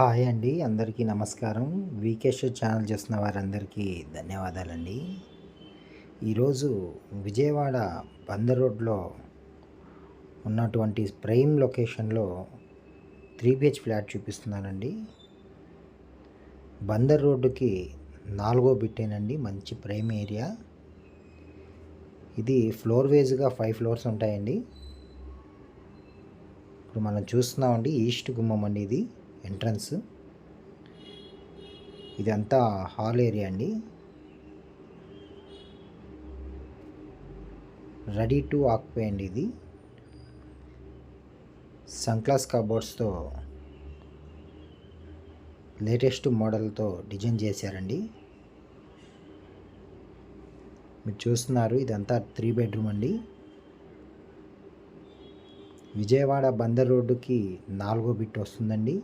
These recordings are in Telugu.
హాయ్ అండి అందరికీ నమస్కారం. వీకేష్ ఛానల్ చూస్తున్న వారందరికీ ధన్యవాదాలండి. ఈరోజు విజయవాడ బందర్ రోడ్లో ఉన్నటువంటి ప్రైమ్ లొకేషన్లో త్రీ బిహెచ్ ఫ్లాట్ చూపిస్తున్నానండి. బందర్ రోడ్డుకి నాలుగో బిట్టేనండి మంచి ప్రైమ్ ఏరియా. ఇది ఫ్లోర్ వేజ్గా ఫైవ్ ఫ్లోర్స్ ఉంటాయండి. ఇప్పుడు మనం చూస్తున్నామండి ఈస్ట్ గుమ్మం అండి ఇది. ఎంట్రన్స్. ఇదంతా హాల్ ఏరియా అండి. రెడీ టు ఆక్యుపై అండి ఇది. సన్క్లాస్ కబోర్డ్స్తో లేటెస్ట్ మోడల్తో డిజైన్ చేశారండి. మీరు చూస్తున్నారు ఇదంతా త్రీ బెడ్రూమ్ అండి. విజయవాడ బందర్ రోడ్డుకి నాలుగో బిట్ వస్తుందండి.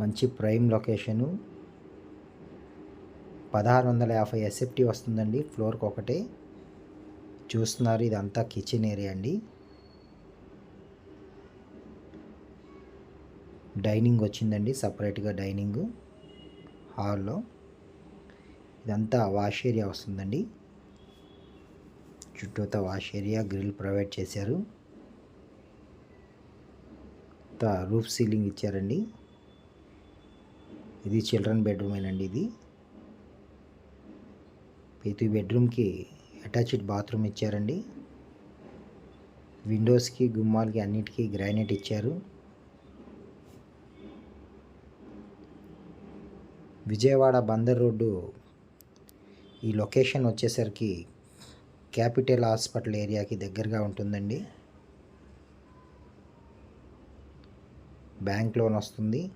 మంచి ప్రైమ్ లొకేషను. పదహారు వందల యాభై ఎస్ఎఫ్టీ వస్తుందండి ఫ్లోర్కి ఒకటే. చూస్తున్నారు ఇదంతా కిచెన్ ఏరియా అండి. డైనింగ్ వచ్చిందండి సపరేట్గా డైనింగ్ హాల్లో. ఇదంతా వాష్ ఏరియా వస్తుందండి. చుట్టూతా వాష్ ఏరియా గ్రిల్ ప్రొవైడ్ చేశారు. రూఫ్ సీలింగ్ ఇచ్చారండి. ఇది చిల్డ్రన్ బెడ్రూమేనండి ఇది. ప్రతి బెడ్రూమ్కి అటాచ్డ్ బాత్రూమ్ ఇచ్చారండి. విండోస్కి గుమ్మాలకి అన్నిటికీ గ్రానైట్ ఇచ్చారు. విజయవాడ బందర్ రోడ్డు ఈ లొకేషన్ వచ్చేసరికి క్యాపిటల్ హాస్పిటల్ ఏరియాకి దగ్గరగా ఉంటుందండి. బ్యాంక్ లోన్ వస్తుంది.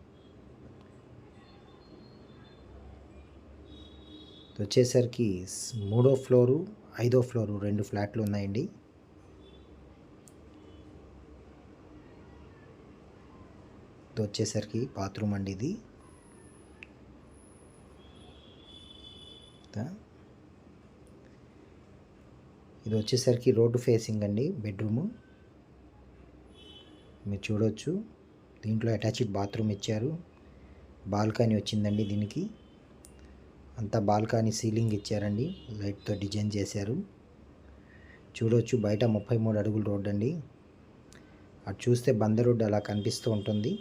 వచ్చేసరికి మూడో ఫ్లోరు ఐదో ఫ్లోరు రెండు ఫ్లాట్లు ఉన్నాయండి. వచ్చేసరికి బాత్రూమ్ అండి ఇది. ఇది వచ్చేసరికి రోడ్డు ఫేసింగ్ అండి బెడ్రూము. మీరు చూడవచ్చు దీంట్లో అటాచ్డ్ బాత్రూమ్ ఇచ్చారు. బాల్కనీ వచ్చిందండి దీనికి. అంతా బాల్కనీ సీలింగ్ ఇచ్చారండి. లైట్తో డిజైన్ చేశారు. చూడవచ్చు బయట ముప్పై మూడు అడుగులు రోడ్ అండి. అటు చూస్తే బందర్ రోడ్డు అలా కనిపిస్తూ ఉంటుంది.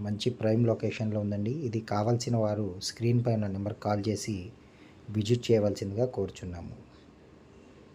మంచి ప్రైమ్ లొకేషన్లో ఉందండి. ఇది కావాల్సిన వారు స్క్రీన్ పైన నెంబర్ కాల్ చేసి విజిట్ చేయవలసిందిగా కోరుచున్నాము.